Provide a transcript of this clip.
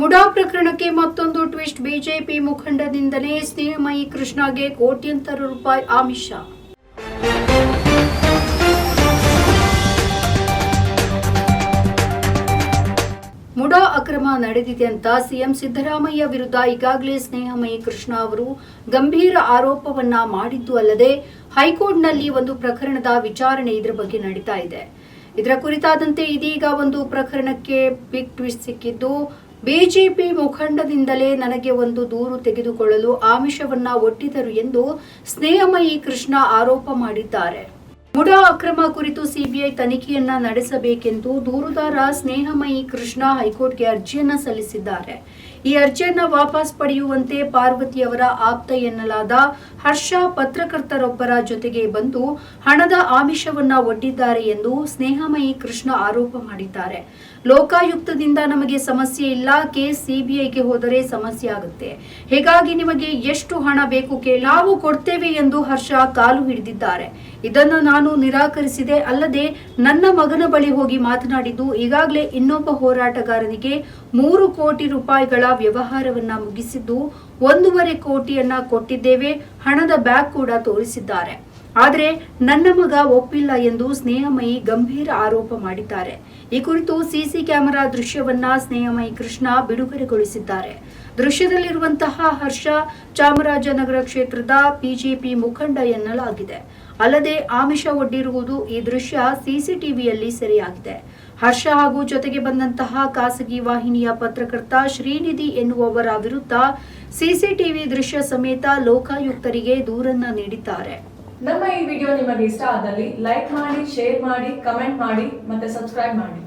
ಮುಡಾ ಪ್ರಕರಣಕ್ಕೆ ಮತ್ತೊಂದು twist. BJP ಮುಖಂಡನಿಂದಲೇ ಸ್ನೇಹಮಯಿ ಕೃಷ್ಣಗೆ ಕೋಟ್ಯಂತರ ರೂಪಾಯಿ ಆಮಿಷ. ಮುಡಾ ಅಕ್ರಮ ನಡೆದಿದೆ ಅಂತ ಸಿಎಂ ಸಿದ್ದರಾಮಯ್ಯ ವಿರುದ್ಧ ಈಗಾಗಲೇ ಸ್ನೇಹಮಯಿ ಕೃಷ್ಣ ಅವರು ಗಂಭೀರ ಆರೋಪವನ್ನ ಮಾಡಿದ್ದು ಅಲ್ಲದೆ ಹೈಕೋರ್ಟ್ನಲ್ಲಿ ಒಂದು ಪ್ರಕರಣದ ವಿಚಾರಣೆ ಇದರ ಬಗ್ಗೆ ನಡೀತಾ ಇದೆ. ಇದರ ಕುರಿತಾದಂತೆ ಇದೀಗ ಒಂದು ಪ್ರಕರಣಕ್ಕೆ ಬಿಗ್ ಟ್ವಿಸ್ಟ್ ಸಿಕ್ಕಿದ್ದು ಬಿಜೆಪಿ ಮುಖಂಡದಿಂದಲೇ ನನಗೆ ಒಂದು ದೂರು ತೆಗೆದುಕೊಳ್ಳಲು ಆಮಿಷವನ್ನ ಒಡ್ಡಿದರು ಎಂದು ಸ್ನೇಹಮಯಿ ಕೃಷ್ಣ ಆರೋಪ ಮಾಡಿದ್ದಾರೆ. ಮುಡಾ ಅಕ್ರಮ ಕುರಿತು ಸಿಬಿಐ ತನಿಖೆಯನ್ನ ನಡೆಸಬೇಕೆಂದು ದೂರುದಾರ ಸ್ನೇಹಮಯಿ ಕೃಷ್ಣ ಹೈಕೋರ್ಟ್ಗೆ ಅರ್ಜಿಯನ್ನ ಸಲ್ಲಿಸಿದ್ದಾರೆ. ಈ ಅರ್ಜಿಯನ್ನ ವಾಪಸ್ ಪಡೆಯುವಂತೆ ಪಾರ್ವತಿಯವರ ಆಪ್ತ ಎನ್ನಲಾದ ಹರ್ಷ ಪತ್ರಕರ್ತರೊಬ್ಬರ ಜೊತೆಗೆ ಬಂದು ಹಣದ ಆಮಿಷವನ್ನ ಒಡ್ಡಿದ್ದಾರೆ ಎಂದು ಸ್ನೇಹಮಯಿ ಕೃಷ್ಣ ಆರೋಪ ಮಾಡಿದ್ದಾರೆ. ಲೋಕಾಯುಕ್ತದಿಂದ ನಮಗೆ ಸಮಸ್ಯೆ ಇಲ್ಲ, ಕೇಸ್ ಸಿಬಿಐಗೆ ಹೋದರೆ ಸಮಸ್ಯೆ ಆಗುತ್ತೆ. ಹೀಗಾಗಿ ನಿಮಗೆ ಎಷ್ಟು ಹಣ ಬೇಕು ಕೇಳಿ ನಾವು ಕೊಡ್ತೇವೆ ಎಂದು ಹರ್ಷ ಕಾಲು ಹಿಡಿದಿದ್ದಾರೆ. ಇದನ್ನು ನಾನು ನಿರಾಕರಿಸಿದೆ. ಅಲ್ಲದೆ ನನ್ನ ಮಗನ ಬಳಿ ಹೋಗಿ ಮಾತನಾಡಿದ್ದು, ಈಗಾಗಲೇ ಇನ್ನೊಬ್ಬ ಹೋರಾಟಗಾರನಿಗೆ ಮೂರು ಕೋಟಿ ರೂಪಾಯಿಗಳ ವ್ಯವಹಾರವನ್ನ ಮುಗಿಸಿದ್ದು, ಒಂದೂವರೆ ಕೋಟಿಯನ್ನ ಕೊಟ್ಟಿದ್ದೇವೆ, ಹಣದ ಬ್ಯಾಗ್ ಕೂಡ ತೋರಿಸಿದ್ದಾರೆ. ಆದರೆ ನನ್ನ ಮಗ ಒಪ್ಪಿಲ್ಲ ಎಂದು ಸ್ನೇಹಮಯಿ ಗಂಭೀರ ಆರೋಪ ಮಾಡಿದ್ದಾರೆ. ಈ ಕುರಿತು ಸಿಸಿ ಕ್ಯಾಮೆರಾ ದೃಶ್ಯವನ್ನ ಸ್ನೇಹಮಯಿ ಕೃಷ್ಣ ಬಿಡುಗಡೆಗೊಳಿಸಿದ್ದಾರೆ. ದೃಶ್ಯದಲ್ಲಿರುವಂತಹ ಹರ್ಷ ಚಾಮರಾಜನಗರ ಕ್ಷೇತ್ರದ ಬಿಜೆಪಿ ಮುಖಂಡ ಎನ್ನಲಾಗಿದೆ. ಅಲ್ಲದೆ ಆಮಿಷ ಒಡ್ಡಿರುವುದು ಈ ದೃಶ್ಯ ಸಿಸಿಟಿವಿಯಲ್ಲಿ ಸೆರೆಯಾಗಿದೆ. ಹರ್ಷ ಹಾಗೂ ಜೊತೆಗೆ ಬಂದಂತಹ ಖಾಸಗಿ ವಾಹಿನಿಯ ಪತ್ರಕರ್ತ ಶ್ರೀನಿಧಿ ಎನ್ನುವವರ ವಿರುದ್ಧ ಸಿಸಿಟಿವಿ ದೃಶ್ಯ ಸಮೇತ ಲೋಕಾಯುಕ್ತರಿಗೆ ದೂರನ್ನ ನೀಡಿದ್ದಾರೆ. ನಮ್ಮ ಈ ವಿಡಿಯೋ ನಿಮಗೆ ಇಷ್ಟ ಆದಲ್ಲಿ ಲೈಕ್ ಮಾಡಿ, ಶೇರ್ ಮಾಡಿ, ಕಮೆಂಟ್ ಮಾಡಿ ಮತ್ತೆ ಸಬ್ಸ್ಕ್ರೈಬ್ ಮಾಡಿ.